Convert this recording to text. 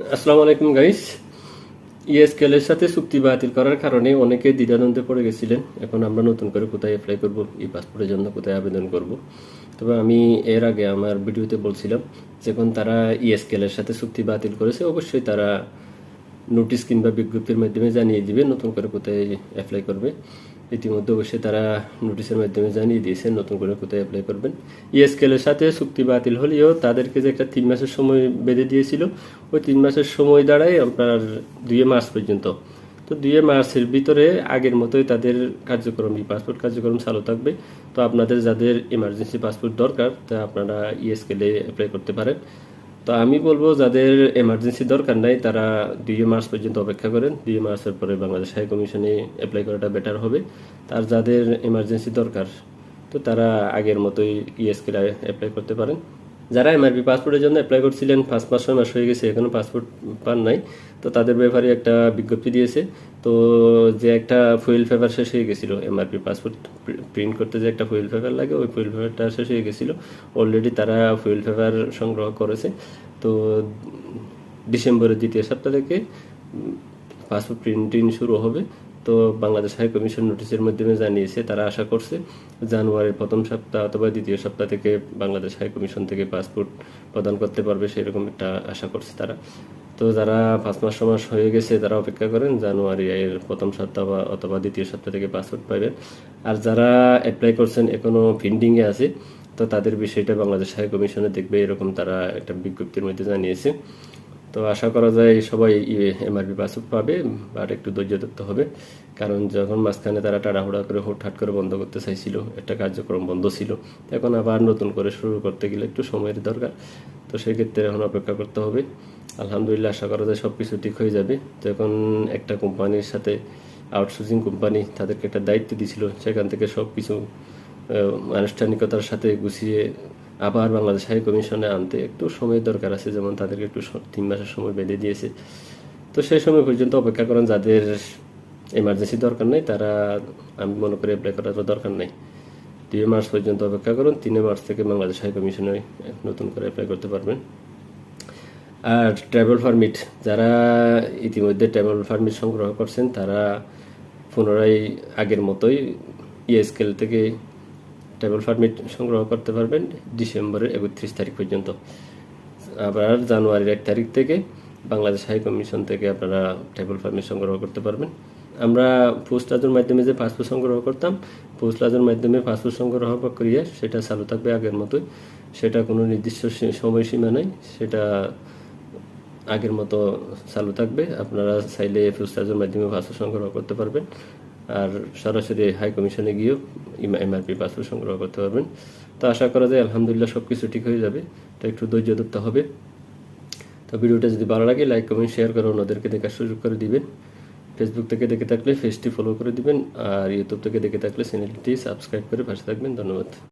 আসসালামু আলাইকুম গাইস ইএসকেল এর সাথে চুক্তি বাতিল করার কারণে অনেকে দ্বিধাদ্বন্দ্বে পড়ে গেছিলেন। এখন আমরা নতুন করে কোথায় অ্যাপ্লাই করব ই পাসপোর্টের জন্য কোথায় আবেদন করব। তবে আমি এর আগে আমার ভিডিওতে বলছিলাম, যখন তারা ইএসকেল এর সাথে চুক্তি বাতিল করেছে, অবশ্যই তারা নোটিশ কিংবা বিজ্ঞপ্তির মাধ্যমে জানিয়ে দিবে নতুন করে কোথায় অ্যাপ্লাই করবে। ইতিমধ্যে অবশ্যই তারা নোটিশের মাধ্যমে জানিয়ে দিয়েছে নতুন করে কোথায় অ্যাপ্লাই করবেন। ইএসকেল এর সাথে চুক্তি বাতিল হলেও তাদেরকে যে একটা তিন মাসের সময় বেঁধে দিয়েছিল, ওই তিন মাসের সময় দাঁড়ায় আপনার দুই মার্চ পর্যন্ত। তো দুই মার্চের ভিতরে আগের মতোই তাদের কার্যক্রম ই পাসপোর্ট কার্যক্রম চালু থাকবে। তো আপনাদের যাদের ইমার্জেন্সি পাসপোর্ট দরকার, তা আপনারা ইএসকেলে অ্যাপ্লাই করতে পারেন। তো আমি বলব, যাদের এমার্জেন্সি দরকার নাই, তারা দুই মার্চ পর্যন্ত অপেক্ষা করেন। দুই মার্চের পরে বাংলাদেশ হাই কমিশনে অ্যাপ্লাই করাটা বেটার হবে। তার যাদের এমার্জেন্সি দরকার, তো তারা আগের মতোই ইএসকে অ্যাপ্লাই করতে পারেন। যারা এমআরপি পাসপোর্টের জন্য অ্যাপ্লাই করছিলেন ফার্স্ট পাঁচ ছয় মাস হয়ে গেছে এখনও পাসপোর্ট পান নাই। তো তাদের ব্যাপারে একটা বিজ্ঞপ্তি দিয়েছে। তো যে একটা ফুয়েল পেপার শেষ হয়ে গেছিল এমআরপি পাসপোর্ট প্রিন্ট করতে যে একটা ফুয়েল পেপার লাগে, ওই ফুয়েল পেপারটা শেষ হয়ে গেছিল। অলরেডি তারা ফুয়েল পেপার সংগ্রহ করেছে। তো ডিসেম্বরের দ্বিতীয় সপ্তাহ থেকে পাসপোর্ট প্রিন্টিং শুরু হবে। তো বাংলাদেশ হাই কমিশন নোটিশের মাধ্যমে জানিয়েছে, তারা আশা করছে জানুয়ারির প্রথম সপ্তাহ অথবা দ্বিতীয় সপ্তাহ থেকে বাংলাদেশ হাই কমিশন থেকে পাসপোর্ট প্রদান করতে পারবে সেরকম একটা আশা করছে তারা। তো যারা পাঁচ মাস মাস হয়ে গেছে, তারা অপেক্ষা করেন জানুয়ারি এর প্রথম সপ্তাহ বা অথবা দ্বিতীয় সপ্তাহ থেকে পাসপোর্ট পাবেন আর যারা অ্যাপ্লাই করছেন, এখনও পেন্ডিংয়ে আছে, তো তাদের বিষয়টা বাংলাদেশ হাই কমিশনে দেখবে, এরকম তারা একটা বিজ্ঞপ্তির মধ্যে জানিয়েছে। তো আশা করা যায় সবাই এমআরপি পাসপোর্ট পাবে, আর একটু ধৈর্য ধরতে হবে। কারণ যখন মাঝখানে তারা টাড়াহুড়া করে, হুটহাট করে বন্ধ করতে চাইছিল, একটা কার্যক্রম বন্ধ ছিল। এখন আবার নতুন করে শুরু করতে গেলে একটু সময়ের দরকার। তো সেক্ষেত্রে এখন অপেক্ষা করতে হবে। আলহামদুলিল্লাহ আশা করা যায় সব কিছু ঠিক হয়ে যাবে। তো এখন একটা কোম্পানির সাথে আউটসোর্সিং কোম্পানি তাদেরকে একটা দায়িত্ব দিয়েছিল সেখান থেকে সব কিছু আনুষ্ঠানিকতার সাথে গুছিয়ে আবার বাংলাদেশ হাই কমিশনে আনতে একটু সময়ের দরকার আছে, যেমন তাদেরকে একটু তিন মাসের সময় বেঁধে দিয়েছে। তো সেই সময় পর্যন্ত অপেক্ষা করেন যাদের এমার্জেন্সি দরকার নেই, তারা আমি মনে করি অ্যাপ্লাই করার দরকার নেই। দুই মার্চ পর্যন্ত অপেক্ষা করুন, তিনে মার্চ থেকে বাংলাদেশ হাই কমিশনে নতুন করে অ্যাপ্লাই করতে পারবেন। আর ট্রাভেল পারমিট যারা ইতিমধ্যে ট্রাভেল পারমিট সংগ্রহ করছেন, তারা পুনরায় আগের মতোই ইএসকেল থেকে ট্রাভেল পারমিট সংগ্রহ করতে পারবেন ডিসেম্বরের একত্রিশ তারিখ পর্যন্ত। আবার জানুয়ারির এক তারিখ থেকে বাংলাদেশ হাই কমিশন থেকে আপনারা ট্রাভেল পারমিট সংগ্রহ করতে পারবেন। আমরা পোস্ট লাজের মাধ্যমে যে পাসপোর্ট সংগ্রহ করতাম, পোস্ট লাজের মাধ্যমে পাসপোর্ট সংগ্রহ প্রক্রিয়া সেটা চালু থাকবে আগের মতোই। সেটা কোনো নির্দিষ্ট সময়সীমা নেই, সেটা আগের মতো চালু থাকবে। আপনারা চাইলে ফুস্টাজের মাধ্যমে পাসপোর্ট সংগ্রহ করতে পারবেন। আর সরাসরি হাই কমিশনে গিয়েও এমআরপি পাসপোর্ট সংগ্রহ করতে পারবেন। তো আশা করা যায় আলহামদুলিল্লাহ সব কিছু ঠিক হয়ে যাবে। তো একটু ধৈর্য ধরতে হবে। তো ভিডিওটা যদি ভালো লাগে লাইক কমেন্ট শেয়ার করে অন্যদেরকে দেখার সুযোগ করে দিবেন। ফেসবুক থেকে দেখে থাকলে পেজটি ফলো করে দিবেন। আর ইউটিউব থেকে দেখে থাকলে চ্যানেলটি সাবস্ক্রাইব করে পাশে থাকবেন। ধন্যবাদ।